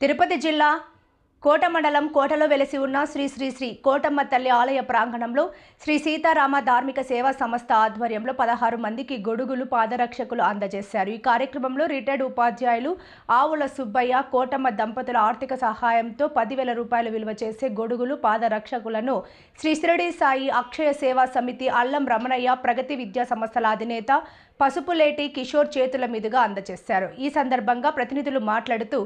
తిరుపతి జిల్లా కోట మండలం కోటలో వెలసి ఉన్న శ్రీ శ్రీ శ్రీ కోటమ్మ తల్లి ఆలయ ప్రాంగణంలో శ్రీ సీతారామ ధార్మిక సేవా సంస్థ ఆధ్వర్యంలో పదహారు మందికి గొడుగులు పాదరక్షకులు అందజేశారు. ఈ కార్యక్రమంలో రిటైర్డ్ ఉపాధ్యాయులు ఆవుల సుబ్బయ్య కోటమ్మ దంపతుల ఆర్థిక సహాయంతో పదివేల రూపాయలు విలువ చేసే గొడుగులు పాదరక్షకులను శ్రీ శిరడి సాయి అక్షయ సేవా సమితి అల్లం రమణయ్య ప్రగతి విద్యా సంస్థల అధినేత పసుపులేటి కిషోర్ చేతుల మీదుగా అందజేశారు. ఈ సందర్భంగా ప్రతినిధులు మాట్లాడుతూ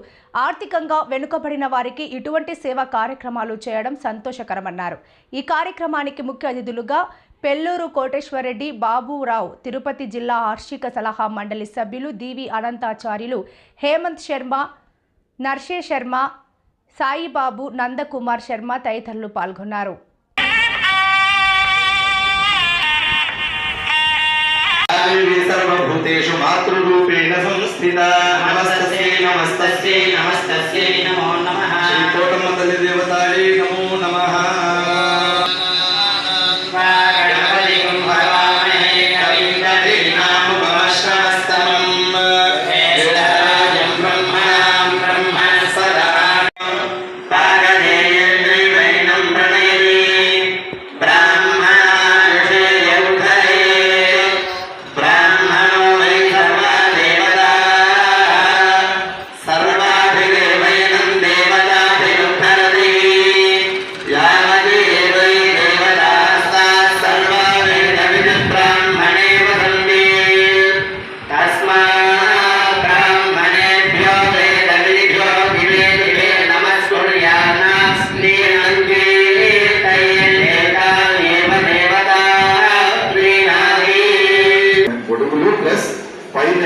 ఆర్థికంగా వెనుకబడిన వారికి ఇటువంటి సేవా కార్యక్రమాలు చేయడం సంతోషకరమన్నారు. ఈ కార్యక్రమానికి ముఖ్య అతిథులుగా పెల్లూరు కోటేశ్వరరెడ్డి బాబురావు తిరుపతి జిల్లా ఆర్షిక సలహా మండలి సభ్యులు దీవి అనంతాచార్యులు హేమంత్ శర్మ నర్షే శర్మ సాయిబాబు నందకుమార్ శర్మ తదితరులు పాల్గొన్నారు. సర్వభూతేషు మాతృరూపేణ సంస్థితా.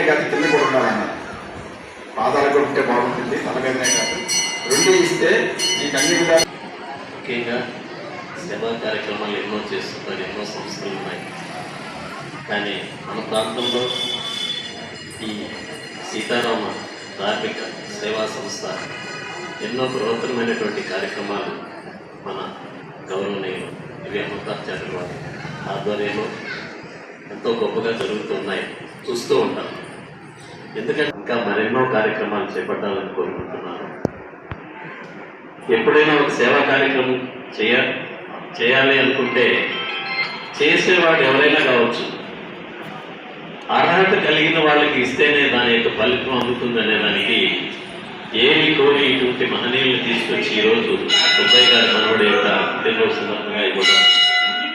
కాదు కింద కూడా ఉండాలన్న పాదాలు కూడా ఉంటే బాగుంటుంది తల మీదనే కాదు. రెండు ఇస్తే నీకు అన్ని విధాలు ముఖ్యంగా సేవా కార్యక్రమాలు ఎన్నో చేస్తున్నారు ఎన్నో సంస్థలు ఉన్నాయి. కానీ మన ప్రాంతంలో ఈ సీతారామ ధార్మిక సేవా సంస్థ ఎన్నో బృహత్తరమైనటువంటి కార్యక్రమాలు మన గౌరవనీయులు ఇవి అమృతాచార్యుల వారి ఆధ్వర్యంలో ఎంతో గొప్పగా జరుగుతున్నాయి. చూస్తూ ఉంటాం. ఎందుకంటే ఇంకా మరెన్నో కార్యక్రమాలు చేపట్టాలని కోరుకుంటున్నాను. ఎప్పుడైనా ఒక సేవా కార్యక్రమం చేయ చేయాలి అనుకుంటే చేసేవాడు ఎవరైనా కావచ్చు. అర్హత కలిగిన వాళ్ళకి ఇస్తేనే దాని యొక్క ఫలితం అందుతుందనే దానికి ఏమి కోరి ఇటువంటి మహనీయులు తీసుకొచ్చి ఈరోజు సుబ్బయ్య గారి మనవడి యొక్క పుట్టినరోజు సందర్భంగా ఇవ్వడం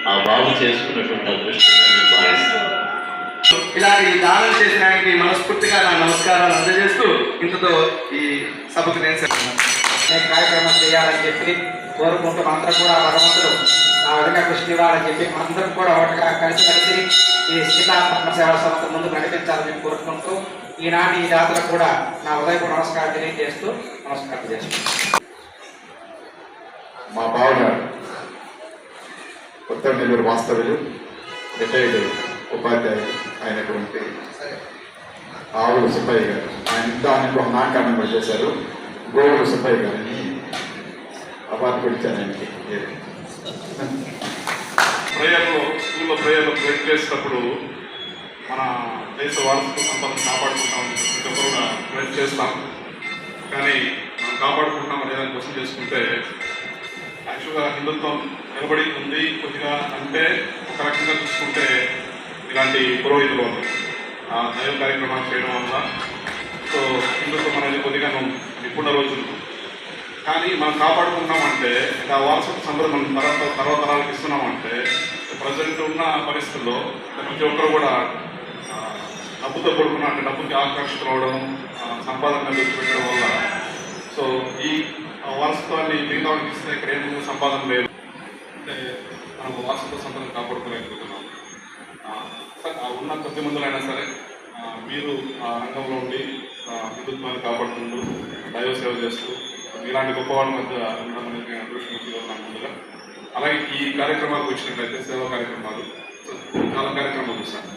ఆ బాబు చేసుకున్నటువంటి అదృష్టంగా నేను భావిస్తాను ఇలాంటి దానం చేసిన ఆయనకి మనస్ఫూర్తిగా నా నమస్కారాలు అందజేస్తూ ఇంతతో ఈ సభకు నేను సెలవు. అనేక కార్యక్రమం చేయాలని చెప్పి కోరుకుంటూ మనందరం కూడా భగవంతుడు ఆ విధంగా కృషి ఇవ్వాలని చెప్పి మనందరం కూడా ఒకటిగా కలిసి కలిసి ఈ సీతాపట్న సేవా సంస్థ ముందుకు నడిపించాలని కోరుకుంటూ ఈనాటి ఈ జాతర కూడా నా ఉదయపు నమస్కారం తెలియజేస్తూ నమస్కారం చేస్తున్నాను మా బావగారు కొత్త నెల్లూరు వాస్తవ్యులు రిటైర్డ్ ఉపాధ్యాయులు అయినటువంటి ఆవులు సుబ్బయ్య గారు. ఆయన దానికి ఒక నాకారణం పనిచేశారు చేశారు. గోవులు సుబ్బయ్య గారిని అవార్డు కూడా ఆయనకి ప్రేయర్లో స్కూల్లో ప్రేయర్లో ప్రేర్ చేసినప్పుడు మన దేశ వారసత్వ సంపదను కాపాడుకుంటాం ప్రతి ఒక్కరు కూడా ప్రేర్ చేస్తాం. కానీ మనం కాపాడుకుంటాం అనేదాన్ని క్వశ్చన్ చేసుకుంటే యాక్చువల్గా హిందుత్వం నిలబడి ఉంది కొద్దిగా అంటే ఒక రకంగా చూసుకుంటే ఇలాంటి పురోహితులు ఆ దైవ కార్యక్రమాలు చేయడం వల్ల సో హిందుత్వం అనేది కొద్దిగా నిపుణ రోజులు కానీ మనం కాపాడుకుంటామంటే ఆ వారసత్వ సంపద మనం తర్వాత తర్వాత ఇస్తున్నామంటే ప్రజెంట్ ఉన్న పరిస్థితుల్లో ప్రతి ఒక్కరు కూడా డబ్బుతో కూడుకున్న అంటే డబ్బుకి ఆకర్షితులు అవడం సంపాదన దృష్టి పెట్టడం వల్ల. సో ఈ ఆ, వారసత్వాన్ని మిగతా ఇస్తే ఇక్కడ ఏం సంపాదన లేదు. అంటే మనం వారసత్వ సంపదను కాపాడుకోలేకపోతున్నాం. ఉన్న కొద్ది మందులైనా సరే మీరు ఆ రంగంలో ఉండి హిందుత్వాన్ని కాపాడుకుంటూ దైవ సేవ చేస్తూ ఇలాంటి గొప్ప వాళ్ళ మధ్య ఉండడం అనేది నేను అదృష్టం ముందుగా. అలాగే ఈ కార్యక్రమాలకు వచ్చినట్లయితే సేవా కార్యక్రమాలు చాలా కార్యక్రమాలు చూసాను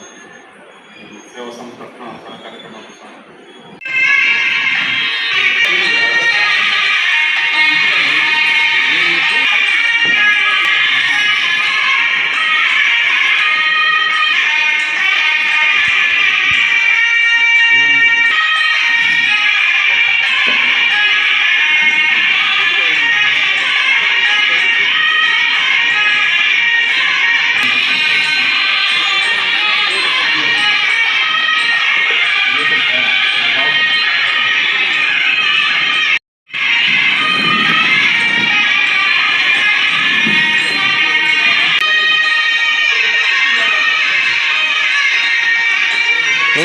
సేవా సంస్థ చాలా కార్యక్రమాలు చూసాను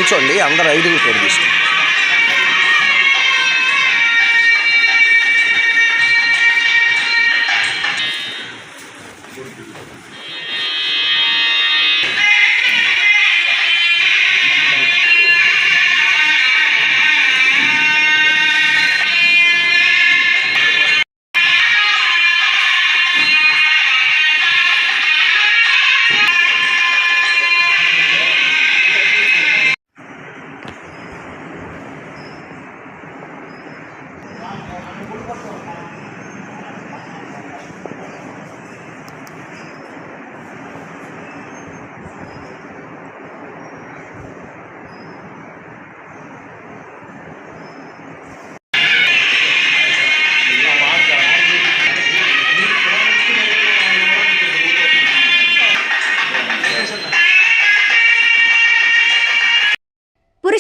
నిల్చోండి అందరు ఐదుగురు కూడా తీసుకోండి.